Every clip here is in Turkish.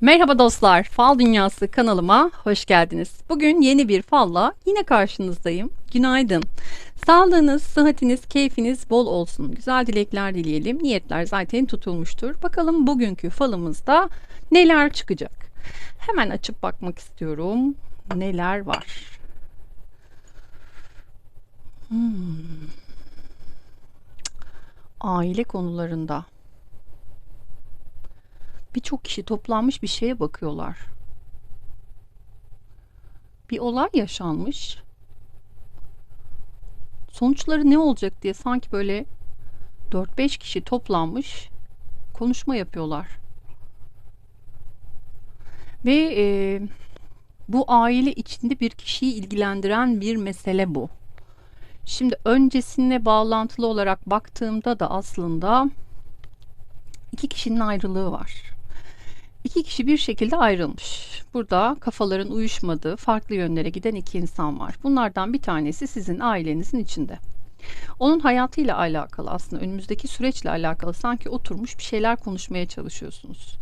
Merhaba dostlar, Fal Dünyası kanalıma hoş geldiniz. Bugün yeni bir falla yine karşınızdayım. Günaydın. Sağlığınız, sıhhatiniz, keyfiniz bol olsun. Güzel dilekler dileyelim. Niyetler zaten tutulmuştur. Bakalım bugünkü falımızda neler çıkacak? Hemen açıp bakmak istiyorum. Neler var? Hmm. Aile konularında birçok kişi toplanmış bir şeye bakıyorlar. Bir olay yaşanmış. Sonuçları ne olacak diye sanki böyle 4-5 kişi toplanmış konuşma yapıyorlar. Ve e, bu aile içinde bir kişiyi ilgilendiren bir mesele bu. Şimdi öncesine bağlantılı olarak baktığımda da aslında iki kişinin ayrılığı var. İki kişi bir şekilde ayrılmış. Burada kafaların uyuşmadığı, farklı yönlere giden iki insan var. Bunlardan bir tanesi sizin ailenizin içinde. Onun hayatıyla alakalı aslında önümüzdeki süreçle alakalı sanki oturmuş bir şeyler konuşmaya çalışıyorsunuz.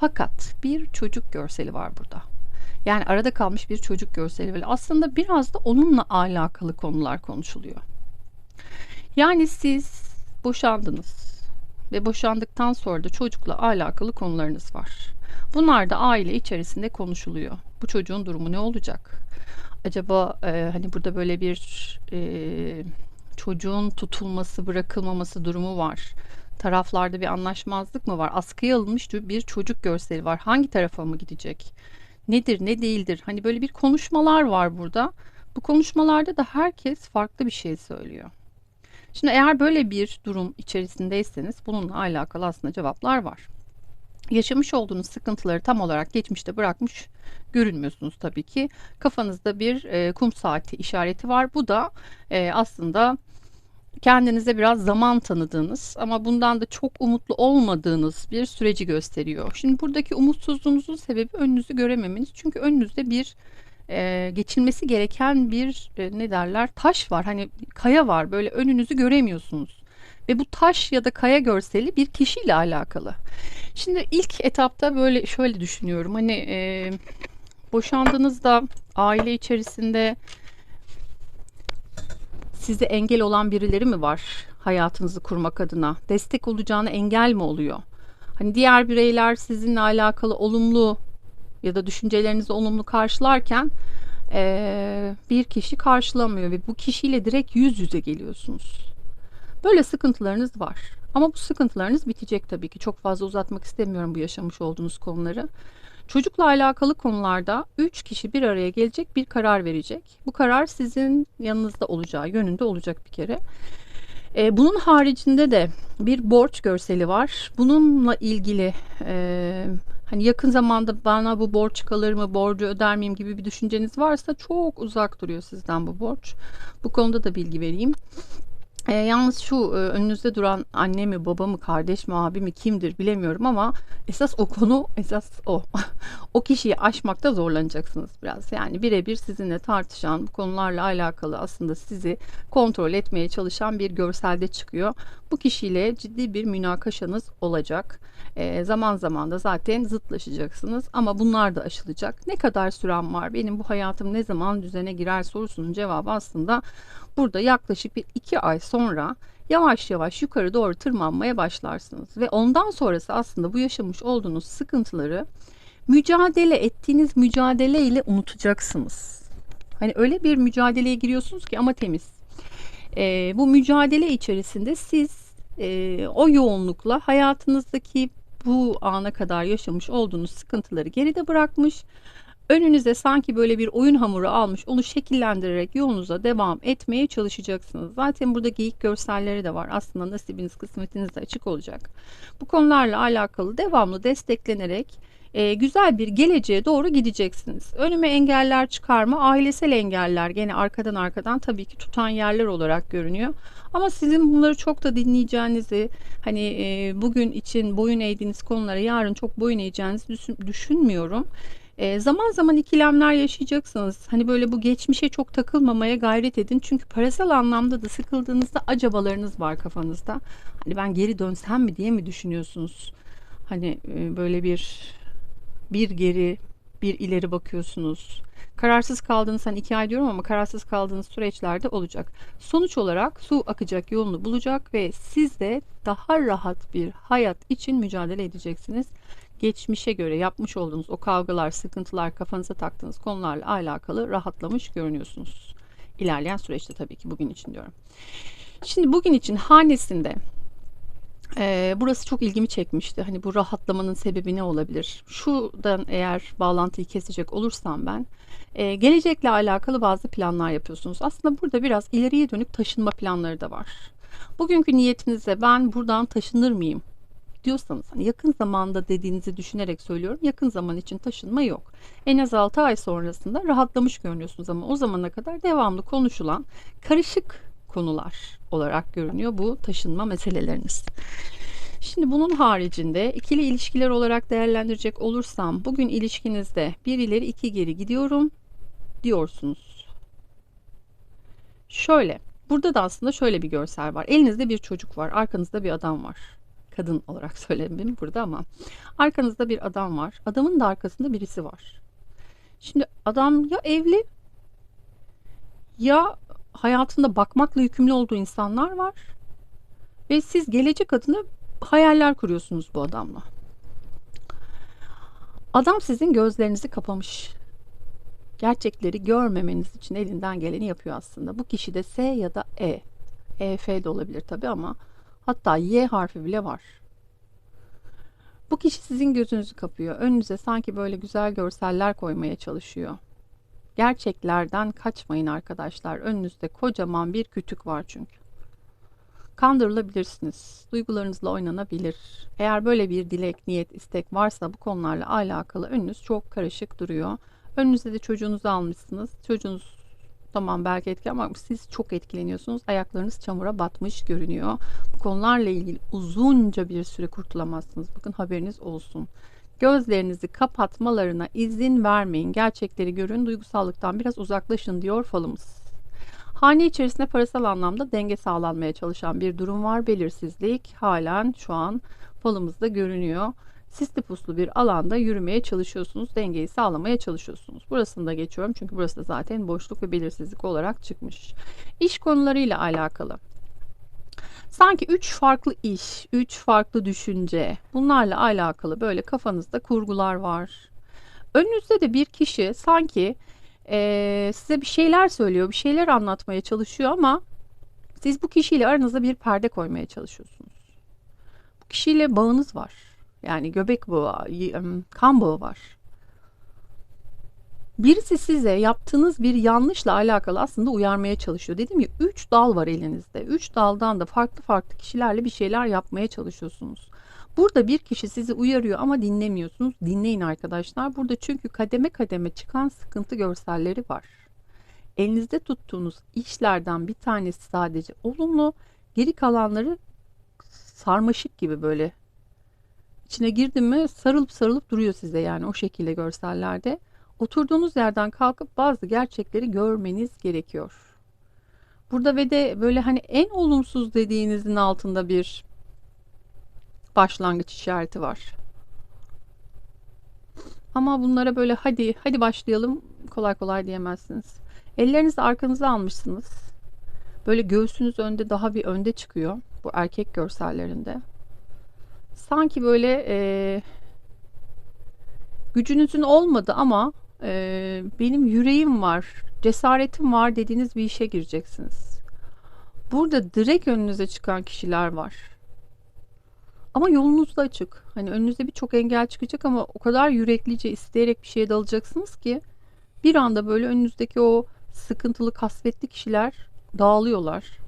Fakat bir çocuk görseli var burada. Yani arada kalmış bir çocuk görseli var. Aslında biraz da onunla alakalı konular konuşuluyor. Yani siz boşandınız ve boşandıktan sonra da çocukla alakalı konularınız var. Bunlar da aile içerisinde konuşuluyor. Bu çocuğun durumu ne olacak? Acaba e, hani burada böyle bir e, çocuğun tutulması, bırakılmaması durumu var. Taraflarda bir anlaşmazlık mı var? Askıya alınmış bir çocuk görseli var. Hangi tarafa mı gidecek? Nedir, ne değildir? Hani böyle bir konuşmalar var burada. Bu konuşmalarda da herkes farklı bir şey söylüyor. Şimdi eğer böyle bir durum içerisindeyseniz bununla alakalı aslında cevaplar var yaşamış olduğunuz sıkıntıları tam olarak geçmişte bırakmış görünmüyorsunuz tabii ki. Kafanızda bir e, kum saati işareti var. Bu da e, aslında kendinize biraz zaman tanıdığınız ama bundan da çok umutlu olmadığınız bir süreci gösteriyor. Şimdi buradaki umutsuzluğunuzun sebebi önünüzü görememeniz. Çünkü önünüzde bir e, geçilmesi gereken bir e, ne derler taş var. Hani kaya var. Böyle önünüzü göremiyorsunuz. Ve bu taş ya da kaya görseli bir kişiyle alakalı. Şimdi ilk etapta böyle şöyle düşünüyorum. Hani e, boşandığınızda aile içerisinde size engel olan birileri mi var hayatınızı kurmak adına? Destek olacağına engel mi oluyor? Hani diğer bireyler sizinle alakalı olumlu ya da düşüncelerinizi olumlu karşılarken e, bir kişi karşılamıyor ve bu kişiyle direkt yüz yüze geliyorsunuz. Böyle sıkıntılarınız var. Ama bu sıkıntılarınız bitecek tabii ki. Çok fazla uzatmak istemiyorum bu yaşamış olduğunuz konuları. Çocukla alakalı konularda 3 kişi bir araya gelecek bir karar verecek. Bu karar sizin yanınızda olacağı yönünde olacak bir kere. Ee, bunun haricinde de bir borç görseli var. Bununla ilgili e, hani yakın zamanda bana bu borç kalır mı, borcu öder miyim gibi bir düşünceniz varsa çok uzak duruyor sizden bu borç. Bu konuda da bilgi vereyim. E, yalnız şu e, önünüzde duran anne mi baba mı kardeş mi abi mi kimdir bilemiyorum ama esas o konu esas o. o kişiyi aşmakta zorlanacaksınız biraz. Yani birebir sizinle tartışan bu konularla alakalı aslında sizi kontrol etmeye çalışan bir görselde çıkıyor. Bu kişiyle ciddi bir münakaşanız olacak. E, zaman zaman da zaten zıtlaşacaksınız ama bunlar da aşılacak. Ne kadar sürem var? Benim bu hayatım ne zaman düzene girer sorusunun cevabı aslında burada yaklaşık bir iki ay sonra yavaş yavaş yukarı doğru tırmanmaya başlarsınız. Ve ondan sonrası aslında bu yaşamış olduğunuz sıkıntıları mücadele ettiğiniz mücadele ile unutacaksınız. Hani öyle bir mücadeleye giriyorsunuz ki ama temiz. E, bu mücadele içerisinde siz e, o yoğunlukla hayatınızdaki bu ana kadar yaşamış olduğunuz sıkıntıları geride bırakmış Önünüze sanki böyle bir oyun hamuru almış onu şekillendirerek yolunuza devam etmeye çalışacaksınız. Zaten burada geyik görselleri de var. Aslında nasibiniz kısmetiniz de açık olacak. Bu konularla alakalı devamlı desteklenerek e, güzel bir geleceğe doğru gideceksiniz. Önüme engeller çıkarma, ailesel engeller gene arkadan arkadan tabii ki tutan yerler olarak görünüyor. Ama sizin bunları çok da dinleyeceğinizi, hani e, bugün için boyun eğdiğiniz konulara yarın çok boyun eğeceğinizi düşün, düşünmüyorum. E, zaman zaman ikilemler yaşayacaksınız. Hani böyle bu geçmişe çok takılmamaya gayret edin. Çünkü parasal anlamda da sıkıldığınızda acabalarınız var kafanızda. Hani ben geri dönsem mi diye mi düşünüyorsunuz? Hani e, böyle bir bir geri bir ileri bakıyorsunuz. Kararsız kaldığınız hani iki ay diyorum ama kararsız kaldığınız süreçlerde olacak. Sonuç olarak su akacak yolunu bulacak ve siz de daha rahat bir hayat için mücadele edeceksiniz. Geçmişe göre yapmış olduğunuz o kavgalar, sıkıntılar, kafanıza taktığınız konularla alakalı rahatlamış görünüyorsunuz. İlerleyen süreçte tabii ki bugün için diyorum. Şimdi bugün için hanesinde ee, burası çok ilgimi çekmişti. Hani bu rahatlamanın sebebi ne olabilir? Şuradan eğer bağlantıyı kesecek olursam ben, e, gelecekle alakalı bazı planlar yapıyorsunuz. Aslında burada biraz ileriye dönük taşınma planları da var. Bugünkü niyetinizde ben buradan taşınır mıyım diyorsanız hani yakın zamanda dediğinizi düşünerek söylüyorum. Yakın zaman için taşınma yok. En az 6 ay sonrasında rahatlamış görünüyorsunuz ama o zamana kadar devamlı konuşulan karışık konular olarak görünüyor bu taşınma meseleleriniz. Şimdi bunun haricinde ikili ilişkiler olarak değerlendirecek olursam bugün ilişkinizde bir ileri iki geri gidiyorum diyorsunuz. Şöyle burada da aslında şöyle bir görsel var. Elinizde bir çocuk var arkanızda bir adam var. Kadın olarak söylemem burada ama arkanızda bir adam var. Adamın da arkasında birisi var. Şimdi adam ya evli ya hayatında bakmakla yükümlü olduğu insanlar var. Ve siz gelecek adına hayaller kuruyorsunuz bu adamla. Adam sizin gözlerinizi kapamış. Gerçekleri görmemeniz için elinden geleni yapıyor aslında. Bu kişi de S ya da E. EF de olabilir tabi ama hatta Y harfi bile var. Bu kişi sizin gözünüzü kapıyor. Önünüze sanki böyle güzel görseller koymaya çalışıyor. Gerçeklerden kaçmayın arkadaşlar. Önünüzde kocaman bir kütük var çünkü. Kandırılabilirsiniz. Duygularınızla oynanabilir. Eğer böyle bir dilek, niyet, istek varsa bu konularla alakalı önünüz çok karışık duruyor. Önünüzde de çocuğunuzu almışsınız. Çocuğunuz tamam belki etki ama siz çok etkileniyorsunuz. Ayaklarınız çamura batmış görünüyor. Bu konularla ilgili uzunca bir süre kurtulamazsınız. Bakın haberiniz olsun. Gözlerinizi kapatmalarına izin vermeyin. Gerçekleri görün, duygusallıktan biraz uzaklaşın diyor falımız. Hane içerisinde parasal anlamda denge sağlanmaya çalışan bir durum var. Belirsizlik halen şu an falımızda görünüyor. Sisli puslu bir alanda yürümeye çalışıyorsunuz. Dengeyi sağlamaya çalışıyorsunuz. Burasını da geçiyorum çünkü burası da zaten boşluk ve belirsizlik olarak çıkmış. İş konularıyla alakalı. Sanki üç farklı iş, üç farklı düşünce bunlarla alakalı böyle kafanızda kurgular var. Önünüzde de bir kişi sanki e, size bir şeyler söylüyor, bir şeyler anlatmaya çalışıyor ama siz bu kişiyle aranızda bir perde koymaya çalışıyorsunuz. Bu kişiyle bağınız var. Yani göbek bağı, kan bağı var. Birisi size yaptığınız bir yanlışla alakalı aslında uyarmaya çalışıyor. Dedim ya 3 dal var elinizde. 3 daldan da farklı farklı kişilerle bir şeyler yapmaya çalışıyorsunuz. Burada bir kişi sizi uyarıyor ama dinlemiyorsunuz. Dinleyin arkadaşlar. Burada çünkü kademe kademe çıkan sıkıntı görselleri var. Elinizde tuttuğunuz işlerden bir tanesi sadece olumlu. Geri kalanları sarmaşık gibi böyle içine girdi mi sarılıp sarılıp duruyor size yani o şekilde görsellerde. Oturduğunuz yerden kalkıp bazı gerçekleri görmeniz gerekiyor. Burada ve de böyle hani en olumsuz dediğinizin altında bir başlangıç işareti var. Ama bunlara böyle hadi hadi başlayalım kolay kolay diyemezsiniz. Ellerinizi arkanıza almışsınız. Böyle göğsünüz önde daha bir önde çıkıyor bu erkek görsellerinde. Sanki böyle e, gücünüzün olmadı ama e, benim yüreğim var, cesaretim var dediğiniz bir işe gireceksiniz. Burada direkt önünüze çıkan kişiler var. Ama yolunuz da açık. Hani önünüzde birçok engel çıkacak ama o kadar yüreklice isteyerek bir şeye dalacaksınız ki bir anda böyle önünüzdeki o sıkıntılı, kasvetli kişiler dağılıyorlar.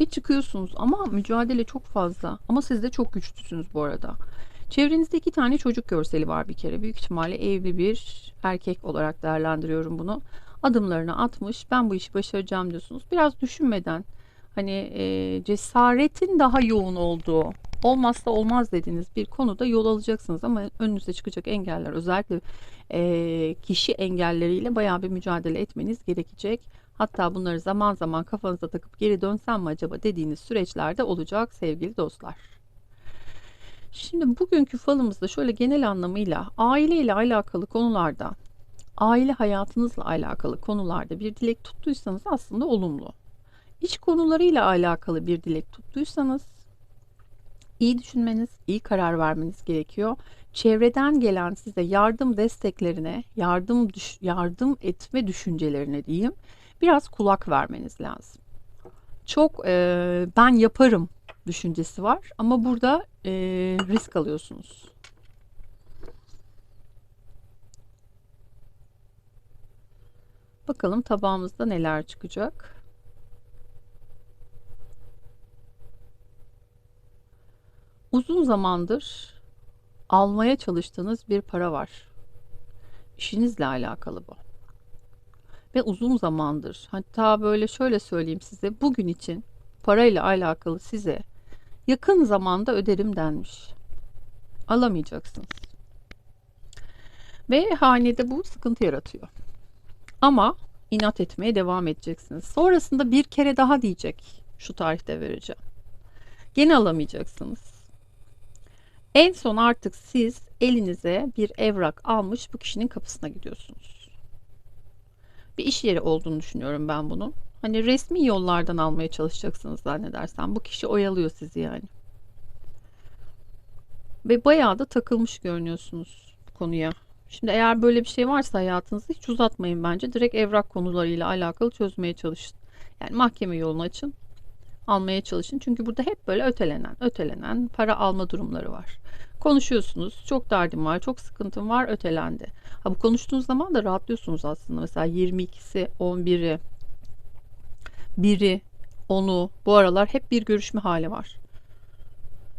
Ve çıkıyorsunuz ama mücadele çok fazla. Ama siz de çok güçlüsünüz bu arada. Çevrenizde iki tane çocuk görseli var bir kere. Büyük ihtimalle evli bir erkek olarak değerlendiriyorum bunu. Adımlarını atmış. Ben bu işi başaracağım diyorsunuz. Biraz düşünmeden hani e, cesaretin daha yoğun olduğu olmazsa olmaz dediğiniz bir konuda yol alacaksınız ama önünüze çıkacak engeller özellikle e, kişi engelleriyle bayağı bir mücadele etmeniz gerekecek. Hatta bunları zaman zaman kafanıza takıp geri dönsem mi acaba dediğiniz süreçlerde olacak sevgili dostlar. Şimdi bugünkü falımızda şöyle genel anlamıyla aile ile alakalı konularda, aile hayatınızla alakalı konularda bir dilek tuttuysanız aslında olumlu. İş konularıyla alakalı bir dilek tuttuysanız iyi düşünmeniz, iyi karar vermeniz gerekiyor. Çevreden gelen size yardım desteklerine, yardım düş- yardım etme düşüncelerine diyeyim, biraz kulak vermeniz lazım. Çok e, ben yaparım düşüncesi var ama burada e, risk alıyorsunuz. Bakalım tabağımızda neler çıkacak. Uzun zamandır almaya çalıştığınız bir para var. İşinizle alakalı bu. Ve uzun zamandır hatta böyle şöyle söyleyeyim size bugün için parayla alakalı size yakın zamanda öderim denmiş. Alamayacaksınız. Ve hanede bu sıkıntı yaratıyor. Ama inat etmeye devam edeceksiniz. Sonrasında bir kere daha diyecek. Şu tarihte vereceğim. Gene alamayacaksınız. En son artık siz elinize bir evrak almış bu kişinin kapısına gidiyorsunuz. Bir iş yeri olduğunu düşünüyorum ben bunun. Hani resmi yollardan almaya çalışacaksınız zannedersem. Bu kişi oyalıyor sizi yani. Ve bayağı da takılmış görünüyorsunuz bu konuya. Şimdi eğer böyle bir şey varsa hayatınızda hiç uzatmayın bence. Direkt evrak konularıyla alakalı çözmeye çalışın. Yani mahkeme yolunu açın. Almaya çalışın. Çünkü burada hep böyle ötelenen, ötelenen para alma durumları var. Konuşuyorsunuz. Çok derdim var, çok sıkıntım var, ötelendi. Ha bu konuştuğunuz zaman da rahatlıyorsunuz aslında. Mesela 22'si, 11'i, biri, onu bu aralar hep bir görüşme hali var.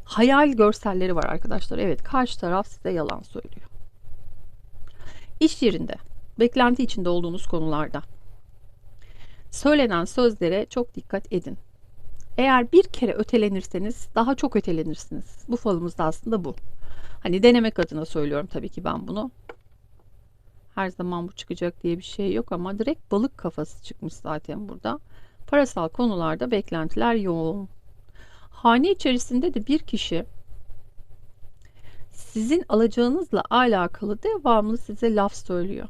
Hayal görselleri var arkadaşlar. Evet karşı taraf size yalan söylüyor. İş yerinde, beklenti içinde olduğunuz konularda söylenen sözlere çok dikkat edin. Eğer bir kere ötelenirseniz daha çok ötelenirsiniz. Bu falımız da aslında bu. Hani denemek adına söylüyorum tabii ki ben bunu. Her zaman bu çıkacak diye bir şey yok ama direkt balık kafası çıkmış zaten burada. Parasal konularda beklentiler yoğun. Hane içerisinde de bir kişi sizin alacağınızla alakalı devamlı size laf söylüyor.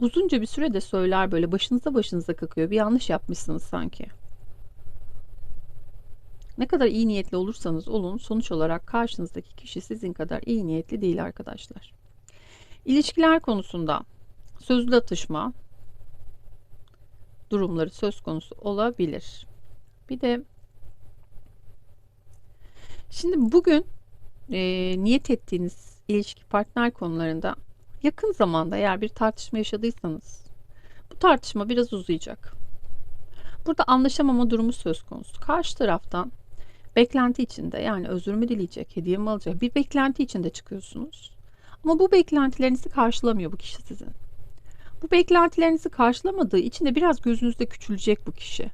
Uzunca bir sürede söyler böyle başınıza başınıza kakıyor. Bir yanlış yapmışsınız sanki. Ne kadar iyi niyetli olursanız olun sonuç olarak karşınızdaki kişi sizin kadar iyi niyetli değil arkadaşlar. İlişkiler konusunda sözlü atışma durumları söz konusu olabilir. Bir de şimdi bugün e, niyet ettiğiniz ilişki partner konularında yakın zamanda eğer bir tartışma yaşadıysanız bu tartışma biraz uzayacak. Burada anlaşamama durumu söz konusu. Karşı taraftan beklenti içinde yani özür mü dileyecek, hediye mi alacak bir beklenti içinde çıkıyorsunuz. Ama bu beklentilerinizi karşılamıyor bu kişi sizin. Bu beklentilerinizi karşılamadığı için de biraz gözünüzde küçülecek bu kişi.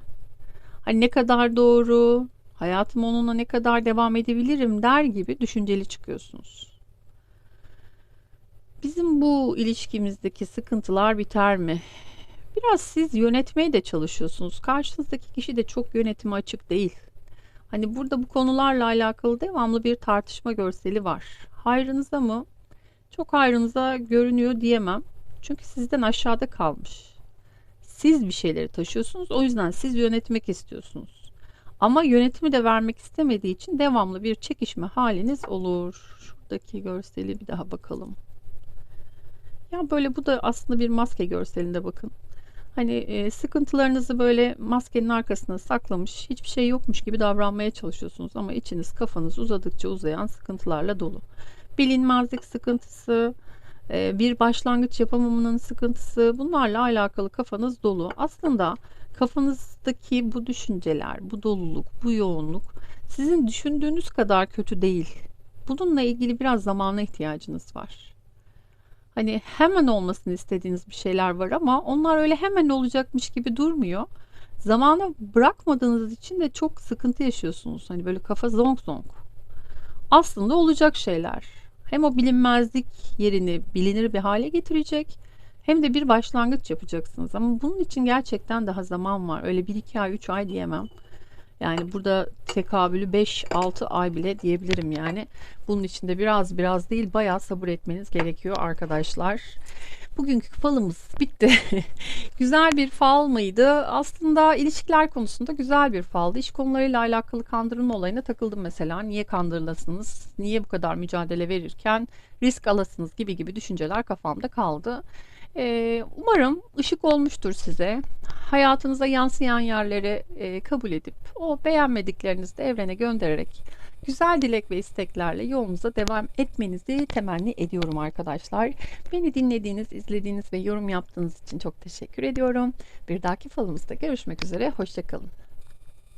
Hani ne kadar doğru, hayatım onunla ne kadar devam edebilirim der gibi düşünceli çıkıyorsunuz. Bizim bu ilişkimizdeki sıkıntılar biter mi? Biraz siz yönetmeye de çalışıyorsunuz. Karşınızdaki kişi de çok yönetime açık değil. Hani burada bu konularla alakalı devamlı bir tartışma görseli var. Hayrınıza mı? Çok hayrınıza görünüyor diyemem. Çünkü sizden aşağıda kalmış. Siz bir şeyleri taşıyorsunuz. O yüzden siz yönetmek istiyorsunuz. Ama yönetimi de vermek istemediği için devamlı bir çekişme haliniz olur. Şuradaki görseli bir daha bakalım. Ya böyle bu da aslında bir maske görselinde bakın. Hani e, sıkıntılarınızı böyle maskenin arkasına saklamış, hiçbir şey yokmuş gibi davranmaya çalışıyorsunuz ama içiniz kafanız uzadıkça uzayan sıkıntılarla dolu. Bilinmezlik sıkıntısı, bir başlangıç yapamamanın sıkıntısı bunlarla alakalı kafanız dolu. Aslında kafanızdaki bu düşünceler, bu doluluk, bu yoğunluk sizin düşündüğünüz kadar kötü değil. Bununla ilgili biraz zamana ihtiyacınız var. Hani hemen olmasını istediğiniz bir şeyler var ama onlar öyle hemen olacakmış gibi durmuyor. Zamana bırakmadığınız için de çok sıkıntı yaşıyorsunuz. Hani böyle kafa zonk zonk. Aslında olacak şeyler. Hem o bilinmezlik yerini bilinir bir hale getirecek hem de bir başlangıç yapacaksınız. Ama bunun için gerçekten daha zaman var. Öyle bir iki ay, üç ay diyemem. Yani burada tekabülü 5-6 ay bile diyebilirim yani. Bunun içinde biraz biraz değil bayağı sabır etmeniz gerekiyor arkadaşlar. Bugünkü falımız bitti. güzel bir fal mıydı? Aslında ilişkiler konusunda güzel bir faldı. İş konularıyla alakalı kandırılma olayına takıldım mesela. Niye kandırılasınız? Niye bu kadar mücadele verirken risk alasınız gibi gibi düşünceler kafamda kaldı. Ee, umarım ışık olmuştur size. Hayatınıza yansıyan yerleri e, kabul edip o beğenmediklerinizi de evrene göndererek güzel dilek ve isteklerle yolunuza devam etmenizi temenni ediyorum arkadaşlar. Beni dinlediğiniz, izlediğiniz ve yorum yaptığınız için çok teşekkür ediyorum. Bir dahaki falımızda görüşmek üzere. Hoşçakalın.